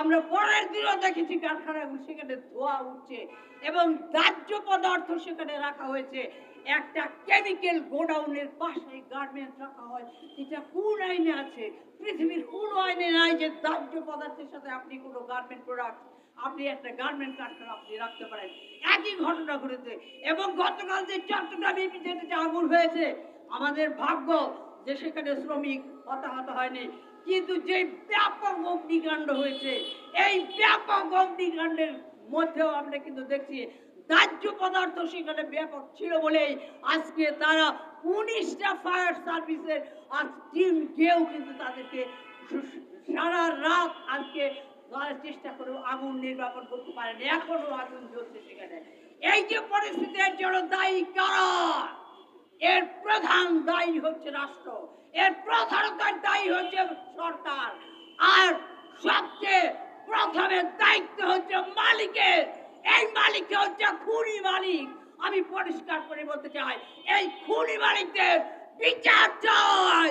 আমরা পরের দিনও দেখেছি কারখানাগুলো সেখানে ধোয়া উঠছে এবং দাহ্য পদার্থ সেখানে রাখা হয়েছে। একটা কেমিক্যাল গোডাউনের পাশে গার্মেন্টস রাখা হয় এটা কোন আইনে আছে? পৃথিবীর কোন আইনে নাই যে দাহ্য পদার্থের সাথে আপনি কোনো গার্মেন্ট প্রোডাক্ট আপনি একটা গার্মেন্ট কারখানা আপনি রাখতে পারেন। একই ঘটনা ঘটেছে এবং গতকাল যে চট্টগ্রামে যেটা আগুন হয়েছে, আমাদের ভাগ্য যে সেখানে শ্রমিক হতাহত হয়নি কিন্তু যে ব্যাপক অগ্নিকাণ্ড হয়েছে, এই ব্যাপক অগ্নিকাণ্ডের মধ্যেও আমরা কিন্তু দেখছি দাহ্য পদার্থ সেখানে ব্যাপক ছিল বলেই আজকে তারা উনিশটা ফায়ার সার্ভিসের আজ টিম গিয়েও কিন্তু তাদেরকে সারা রাত আজকে চেষ্টা করে আগুন নির্বাপন করতে পারেনি, এখনও আগুন জ্বলছে সেখানে। এই যে পরিস্থিতির জন্য দায়ী কারা? এর প্রধান দায়ী হচ্ছে রাষ্ট্র। এর প্রধানতার দায়ী হচ্ছে সরকার। আর সবচেয়ে প্রথমে দায়িত্ব হচ্ছে মালিকের। এই মালিককে হচ্ছে খুনি মালিক। আমি পরিষ্কার করে বলতে চাই, এই খুনি মালিকদের বিচার চাই।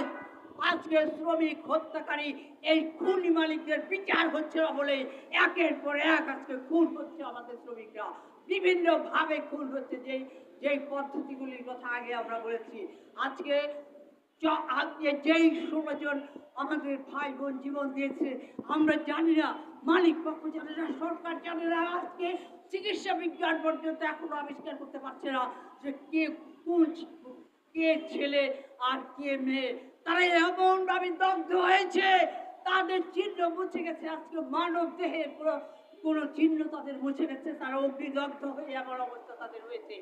আজকে শ্রমিক, হত্যাকারী, এই খুনি মালিকদের বিচার হচ্ছে না বলে একের পর এক আজকে খুন হচ্ছে আমাদের শ্রমিকরা। বিভিন্ন ভাবে খুন হচ্ছে যেই যেই পদ্ধতিগুলির কথা আগে আমরা বলেছি। আজকে যেই ষোলো আমাদের ভাই বোন জীবন দিয়েছে, আমরা জানি না মালিক পক্ষ জানে না, সরকার জানে না, আজকে চিকিৎসা বিজ্ঞান পর্যন্ত এখনও আবিষ্কার করতে পারছে না যে কে কোন কে ছেলে আর কে মেয়ে। তারা এমন ভাবে দগ্ধ হয়েছে, তাদের চিহ্ন মুছে গেছে, আজকে মানব দেহের পুরো কোনো চিহ্ন তাদের মুছে গেছে, তারা অগ্নিদগ্ধ হয়ে এমন অবস্থা তাদের হয়েছে।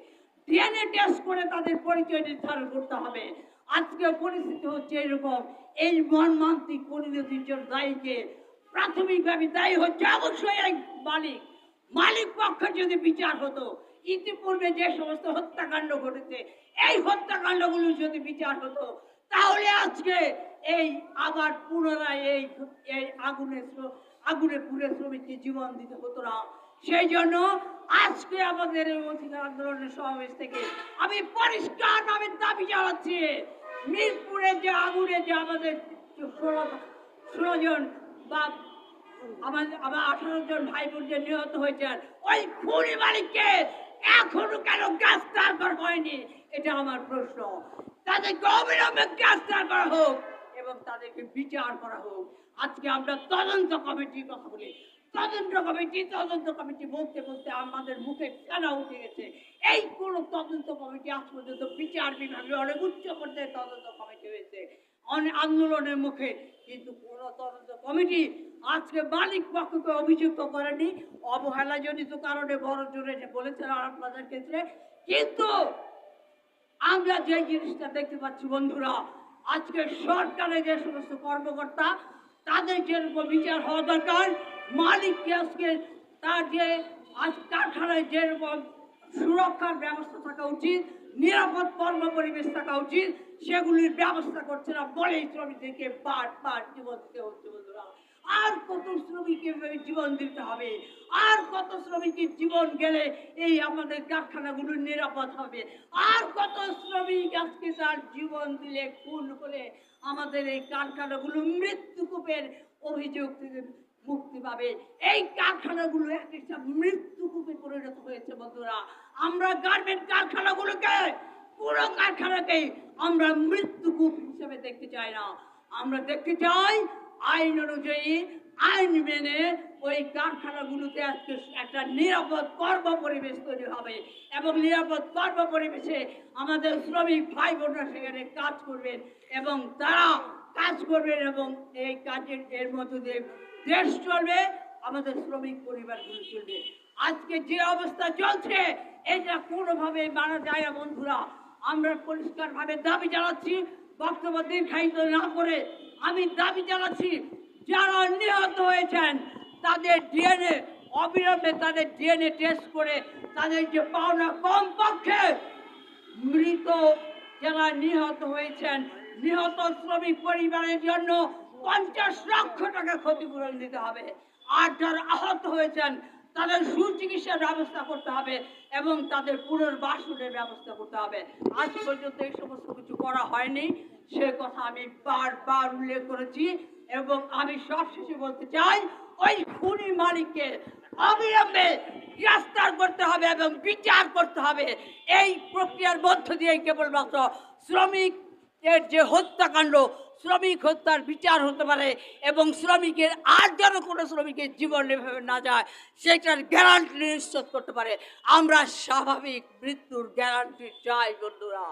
ডিএনএ টেস্ট করে তাদের পরিচয় নির্ধারণ করতে হবে। আজকে পরিস্থিতি হচ্ছে এরকম। এই মর্মান্তিক পরিণতির জন্য দায়ীকে প্রাথমিকভাবে দায়ী হচ্ছে অবশ্যই এক মালিক। মালিক পক্ষে যদি বিচার হতো, ইতিপূর্বে যে সমস্ত হত্যাকাণ্ড ঘটেছে, এই হত্যাকাণ্ডগুলো যদি বিচার হতো, তাহলে আজকে এই আবার পুনরায় এই এই আগুনে আগুনে পুড়ে শ্রমিককে জীবন দিতে হতো না। সেই জন্য আজকে আমাদের এই অধিকার আন্দোলনের সমাবেশ থেকে আমি পরিষ্কার ভাবে দাবি জানাচ্ছি, মিরপুরে যে আগুনে যে আমাদের ষোলো ষোলো জন বা আমাদের আমার আঠারো জন ভাই বোন যে নিহত হয়েছেন, ওই খুনি মালিককে এখনও কেন গ্রেফতার করা হয়নি? এটা আমার প্রশ্ন। তাদেরকে অবিলম্বে গ্রেফতার করা হোক এবং তাদেরকে বিচার করা হোক। আজকে আমরা তদন্ত কমিটির কথা বলি। তদন্ত কমিটি তদন্ত কমিটি বলতে বলতে আমাদের মুখে ফেনা উঠে গেছে। এই কোন তদন্ত কমিটি আজ পর্যন্ত বিচার বিভাগে অনেক উচ্চ পর্যায়ে তদন্ত কমিটি হয়েছে। অনেক আন্দোলনের মুখে কিন্তু কোন তদন্ত কমিটি আজকে মালিক পক্ষকে অভিযুক্ত করেনি। অবহেলাজনিত কারণে বড় জোরে বলেছেন আপনাদের ক্ষেত্রে। কিন্তু আমরা যে জিনিসটা দেখতে পাচ্ছি বন্ধুরা, আজকে সরকারের যে সমস্ত কর্মকর্তা, তাদের যেরকম বিচার হওয়া দরকার মালিককে আজকে তার যে আজ কারখানায় যেরকম সুরক্ষার ব্যবস্থা থাকা উচিত, নিরাপদ কর্ম পরিবেশ থাকা উচিত, সেগুলির ব্যবস্থা করছে না বলেই শ্রমিকদেরকে বার বার জীবন দিতে হচ্ছে বন্ধুরা। আর কত শ্রমিকের এভাবে জীবন দিতে হবে? আর কত শ্রমিকের জীবন গেলে এই আমাদের কারখানাগুলো নিরাপদ হবে? আর কত শ্রমিক আজকে তার জীবন দিলে, খুন হলে আমাদের এই কারখানাগুলো মৃত্যুকূপের অভিযোগ মুক্তি পাবে। এই কারখানাগুলো এক একটা মৃত্যুকূপে পরিণত হয়েছে বন্ধুরা। আমরা গার্মেন্ট কারখানাগুলোকে, পুরো কারখানাকে আমরা মৃত্যুকূপ হিসেবে দেখতে চাই না। আমরা দেখতে চাই আইন অনুযায়ী, আইন মেনে ওই কারখানাগুলোতে আজকে একটা নিরাপদ কর্ম পরিবেশ তৈরি হবে এবং নিরাপদ কর্ম পরিবেশে আমাদের শ্রমিক ভাই বোনরা সেখানে কাজ করবেন এবং তারা কাজ করবেন এবং এই কাজের এর মধ্য দিয়ে দেশ চলবে, আমাদের শ্রমিক পরিবারগুলো চলবে আজকে যে অবস্থা চলছে, এটা কোনোভাবে মানা যায় না, বন্ধুরা। আমরা পরিষ্কারভাবে দাবি জানাচ্ছি, বক্তব্য দীর্ঘায়িত না করে আমি দাবি জানাচ্ছি, যারা নিহত হয়েছেন, তাদের ডিএনএ, অবিলম্বে তাদের ডিএনএ টেস্ট করে তাদের যে পাওনা কমপক্ষে মৃত যারা নিহত হয়েছেন, নিহত শ্রমিক পরিবারের জন্য পঞ্চাশ লক্ষ টাকা ক্ষতিপূরণ দিতে হবে। আর যারা আহত হয়েছেন, তাদের সুচিকিৎসার ব্যবস্থা করতে হবে এবং তাদের পুনর্বাসনের ব্যবস্থা করতে হবে। আজ পর্যন্ত এই সমস্ত কিছু করা হয়নি। সে কথা আমি বারবার উল্লেখ করেছি এবং আমি সবশেষে বলতে চাই, ওই খুনি মালিককে অবিলম্বে গ্রেফতার করতে হবে এবং বিচার করতে হবে। এই প্রক্রিয়ার মধ্য দিয়ে কেবলমাত্র শ্রমিকের যে হত্যাকাণ্ড শ্রমিক হত্যার বিচার হতে পারে এবং শ্রমিকের আর যেন কোনো শ্রমিকের জীবন এভাবে না যায়, সেটার গ্যারান্টি নিশ্চিত করতে পারে। আমরা স্বাভাবিক মৃত্যুর গ্যারান্টি চাই, বন্ধুরা।